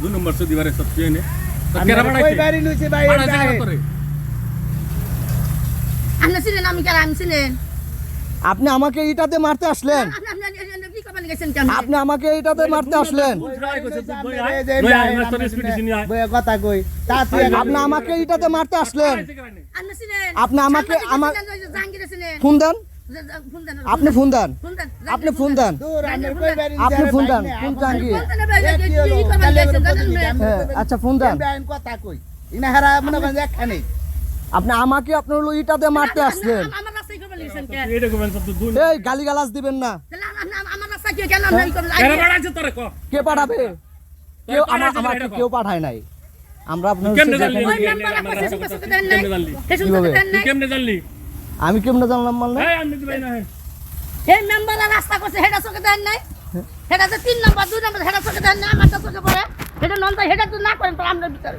দুই নম্বর সুদি বারে সব আপনি আমাকে এইটাতে মারতে আসলেন আপনি আমাকে এইটাতে মারতে আসলেন আপনি আমাকে এইটাতে মারতে আসলেন আপনি আমাকে- আমার- ফোন দেন আপনি ফোন দেন ফোন দেন আপনি ফোন দেন দূর, আমি কই বাড়ি আপনি লইছে, ফোন আরে দেন ভাই, ফোন আমার- জাহাঙ্গীর ফোন দেন ভাই এ কি হলো? কি করবেন কালে গেছেন বলে জানেন বলছি, না? আমি হ্যাঁ, তো- আচ্ছা, ফোন দেন। আমি আইন কথা কই ইনা হারা মনে করেন একখানে আপনি আমাকে আপনার হলো এইটাতে মারতে আপনি- আসলেন আমার রাস্তায় করবেন গেছেন কেন এটা কোন সব দুই এই গালিগালাজ দিবেন না তাহলে আপনি আমার রাস্তায় কেন আপনি এই করবেন কেরা বাড়াইছে তোরে ক কে পাঠাবে কেউ তোরে আমার পাঠাইছে আমাকে এটা ক। কেউ পাঠায় নাই আমরা আপনার কেমনে হচ্ছে জানলি? যেখানে- ওই মেম্বার আপনার শেষ কথা দেন নাই কেমনে জানলি? শেষ কথা কিভাবে? আমি কেমনে জানলাম মানে এই আমি দিবাই না হ্যাঁ। এই মেম্বারের রাস্তা করছে হেডা চোখে দেন নাই? হেডা তো তিন নম্বর দুই নম্বর হেডা চোখে দেন নাই? আমার তো চোখে পড়ে। হেডা নন হেডা তো না করেন তো আমরা বিচার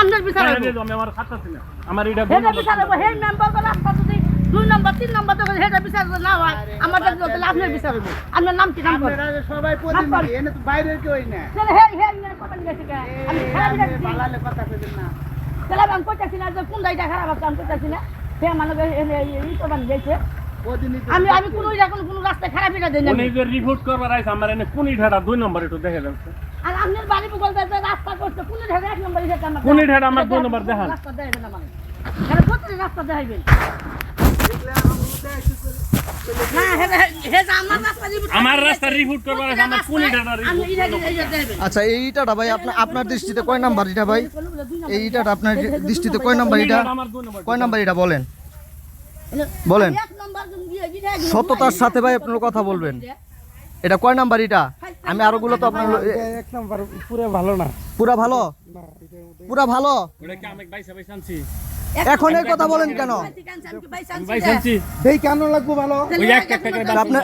আমরা বিচার আমি আমার খাতা ছিল আমার এটা হেডা বিচার হে মেম্বার তো রাস্তা যদি দুই নম্বর তিন নম্বর তো হেডা বিচার না হয় আমাদের তাহলে আপনার বিচার আপনার নাম কি নাম আপনারা সবাই প্রতিনিধি এনে তো বাইরের কেউ না তাহলে হে হে কথা গেছে কে? আমি খারাপ কথা কইবেন না। তাহলে আমি কইতাছি না যে কোন দাইটা খারাপ আছে আমি কইতাছি না। সে মানুষ এই গেছে আমি আমি কোনো রাস্তায় খারাপ এটা দেই উনি যে রিপোর্ট করবার আইছে আমার এনে কোন ইঠাটা? দুই নম্বর একটু দেখে যাচ্ছে আর আপনার বাড়ি বলতে রাস্তা করছে কোন ঢাকা এক নম্বর আমার কোন ঢাকা আমার দুই নম্বর দেখান। রাস্তা দেখাইবেন না মানে কেন রাস্তা দেখাইবেন। আমার রাস্তা রিপোর্ট করবার আমার কোন আচ্ছা এই ইটাটা ভাই আপনার আপনার দৃষ্টিতে কয় নাম্বার এটা ভাই? এই ইটাটা আপনার দৃষ্টিতে কয় নাম্বার এটা? কয় নাম্বার এটা বলেন। বলেন। সততার সাথে ভাই আপনার কথা বলবেন। এটা কয় নাম্বার এটা? আমি আরোগুলো তো আপনার এক নাম্বার পুরো ভালো না। পুরা ভালো? পুরা ভালো? ওটা কি আমি বাইসা বাইসা আনছি? এখন এই কথা বলেন কেন? দেই কেন লাগবো ভালো? একটা একটা করে আপনি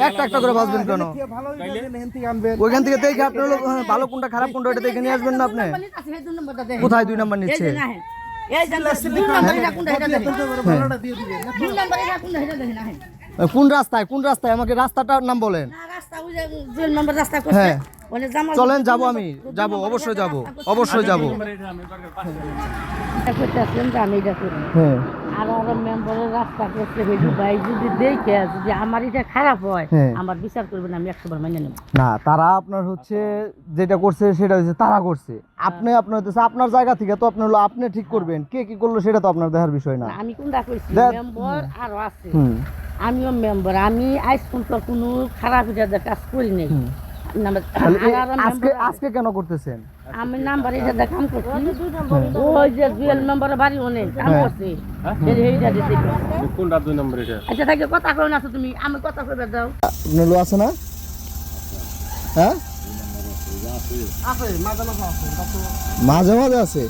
একটা একটা করে বাঁচবেন কেন? ওইখান থেকে দেখে আপনি হলো হ্যাঁ, ভালো কোনটা খারাপ কোনটা এটা দেখে নিয়ে আসবেন না আপনি? কোথায় দুই নাম্বার নিচ্ছে? ভালোটা দিয়ে দিবেন কোন রাস্তায় কোন রাস্তায়? আমাকে রাস্তাটার নাম বলেন। হ্যাঁ। চলেন যাব আমি। যাব অবশ্যই যাব অবশ্যই যাব। হ্যাঁ। আর মেম্বারের রাস্তা করতে হইল ভাই যদি দেখে যদি আমার এটা খারাপ হয় হ্যাঁ। আমার বিচার করবেন আমি একশো বার মেনে নেব। না তারা আপনার হচ্ছে যেটা করছে সেটা হচ্ছে তারা করছে। আপনি আপনার হচ্ছে আপনার জায়গা থেকে তো আপনি হলো আপনি ঠিক করবেন। কে কি করল সেটা তো আপনার দেখার বিষয় না। আমি কোনটা কইছি? মেম্বার আরও আছে। আমিও মেম্বার আমি আজ পর্যন্ত কোনো খারাপ কাজ করি নাই। নাম্বার- তাহলে এই- আর আরও আজকে আজকে কেন করতেছেন? আমি নাম্বার এটা কাম করছি। ওই যে জুয়েল মেম্বারের বাড়ি অনেক কাম হ্যাঁ। করছি। এইটা দিতে কোনটা দুই নম্বর এটা? আচ্ছা থাকে কথা কই না তুমি আমি কথা কইবে দাও আপনার লো আছে না? হ্যাঁ? আছে মাঝে মাঝে আছে মাঝে মাঝে আছে?